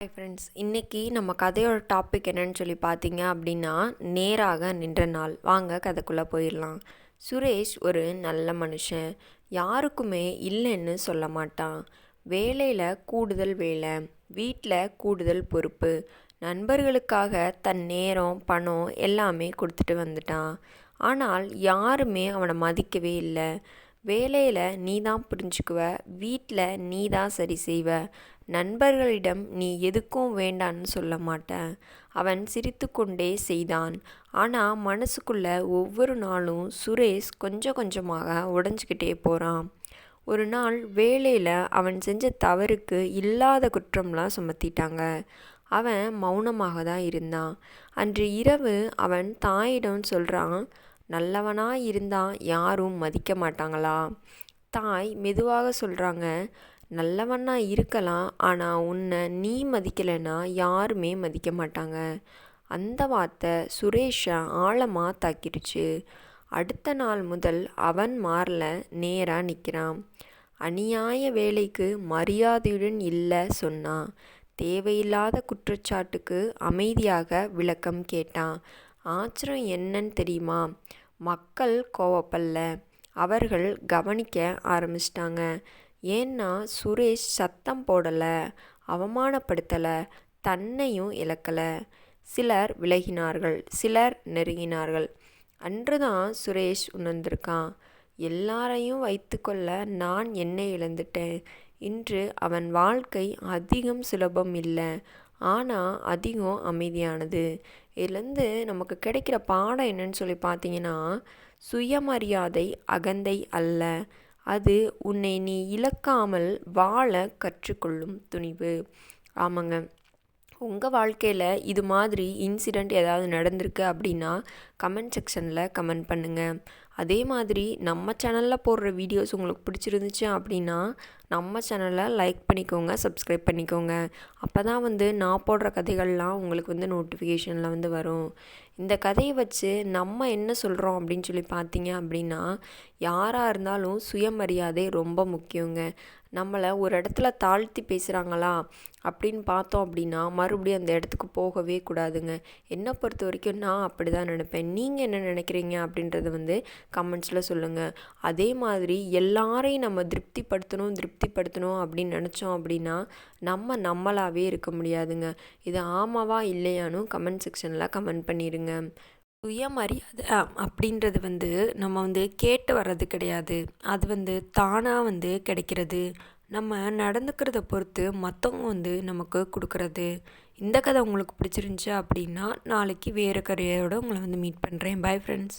Hi friends இன்றைக்கி நம்ம கதையோட டாபிக் என்னன்னு சொல்லி பார்த்தீங்க அப்படின்னா நேராக நின்ற நாள். வாங்க கதைக்குள்ளே போயிடலாம். சுரேஷ் ஒரு நல்ல மனுஷன். யாருக்குமே இல்லைன்னு சொல்ல மாட்டான். வேலையில் கூடுதல் வேலை வீட்டில் கூடுதல் பொறுப்பு. நண்பர்களுக்காக தன் நேரம் பணம் எல்லாமே கொடுத்துட்டு வந்துட்டான். ஆனால் யாருமே அவனை மதிக்கவே இல்லை. வேலையில் நீ தான் புரிஞ்சுக்குவ வீட்டில் நீ தான் சரி செய்வ. நண்பர்களிடம் நீ எதுக்கும் வேண்டான்னு சொல்ல மாட்டேன். அவன் சிரித்து கொண்டே செய்தான். ஆனால் மனசுக்குள்ள ஒவ்வொரு நாளும் சுரேஷ் கொஞ்சம் கொஞ்சமாக உடஞ்சிக்கிட்டே போகிறான் ஒரு நாள் வேலையில் அவன் செஞ்ச தவறுக்கு இல்லாத குற்றம்லாம் சுமத்திட்டாங்க. அவன் மௌனமாக தான் இருந்தான். அன்று இரவு அவன் தாயிடம் சொல்கிறான் நல்லவனாக இருந்தால் யாரும் மதிக்க மாட்டாங்களா? தாய் மெதுவாக சொல்கிறாங்க நல்லவனா இருக்கலாம் ஆனால் உன்னை நீ மதிக்கலைன்னா யாருமே மதிக்க மாட்டாங்க. அந்த வார்த்தை சுரேஷை ஆழமாக தாக்கிடுச்சு. அடுத்த நாள் முதல் அவன் மாறல நேராக நிற்கிறான் அநியாய வேலைக்கு மரியாதையுடன் இல்லை சொன்னான் தேவையில்லாத குற்றச்சாட்டுக்கு அமைதியாக விளக்கம் கேட்டான். ஆச்சரியம் என்னன்னு தெரியுமா? மக்கள் கோவப்படல அவர்கள் கவனிக்க ஆரம்பிச்சிட்டாங்க. ஏன்னா சுரேஷ் சத்தம் போடலை அவமானப்படுத்தலை தன்னையும் இழக்கலை. சிலர் விலகினார்கள் சிலர் நெருங்கினார்கள். அன்று தான் சுரேஷ் உணர்ந்திருக்கான். எல்லாரையும் வைத்துக்கொள்ள நான் என்னை இழந்துட்டேன். இன்று அவன் வாழ்க்கை அதிகம் சுலபம் இல்லை. ஆனால் அதிகம் அமைதியானது. இதுலேருந்து நமக்கு கிடைக்கிற பாடம் என்னன்னு சொல்லி பார்த்தீங்கன்னா சுயமரியாதை அகந்தை அல்ல. அது உன்னை நீ இழக்காமல் வாழ கற்றுக்கொள்ளும் துணிவு. ஆமாங்க. உங்கள் வாழ்க்கையில் இது மாதிரி இன்சிடெண்ட் ஏதாவது நடந்திருக்கு அப்படின்னா கமெண்ட் செக்ஷனில் கமெண்ட் பண்ணுங்கள் அதே மாதிரி நம்ம சேனலில் போடுற வீடியோஸ் உங்களுக்கு பிடிச்சிருந்துச்சு அப்படின்னா நம்ம சேனலை லைக் பண்ணிக்கோங்க சப்ஸ்கிரைப் பண்ணிக்கோங்க. அப்போ தான் வந்து நான் போடுற கதைகள்லாம் உங்களுக்கு வந்து நோட்டிஃபிகேஷனில் வந்து வரும். இந்த கதையை வச்சு நம்ம என்ன சொல்கிறோம் அப்படின்னு சொல்லி பார்த்தீங்க அப்படின்னா யாராக இருந்தாலும் சுயமரியாதை ரொம்ப முக்கியங்க. நம்மளை ஒரு இடத்துல தாழ்த்தி பேசுகிறாங்களா அப்படின்னு பார்த்தோம் அப்படின்னா மறுபடியும் அந்த இடத்துக்கு போகவே கூடாதுங்க. என்னை பொறுத்த வரைக்கும் நான் அப்படி தான் நினைப்பேன். நீங்கள் என்ன நினைக்கிறீங்க அப்படின்றத வந்து கமெண்ட்ஸில் சொல்லுங்கள் அதே மாதிரி எல்லாரையும் நம்ம திருப்திப்படுத்தணும் திருப்திப்படுத்தணும் அப்படின்னு நினச்சோம் அப்படின்னா நம்ம நம்மளாகவே இருக்க முடியாதுங்க. இது ஆமாவா இல்லையானும் கமெண்ட் செக்ஷனில் கமெண்ட் பண்ணிடுங்க சுயமரியாதை அப்படின்றது வந்து நம்ம வந்து கேட்டு வர்றது கிடையாது. அது வந்து தானாக வந்து கிடைக்கிறது. நம்ம நடந்துக்கிறத பொறுத்து மற்றவங்க வந்து நமக்கு கொடுக்குறது. இந்த கதை உங்களுக்கு பிடிச்சிருந்துச்சி அப்படின்னா நாளைக்கு வேறு கதையோடு உங்களை வந்து மீட் பண்ணுறேன் பாய் ஃப்ரெண்ட்ஸ்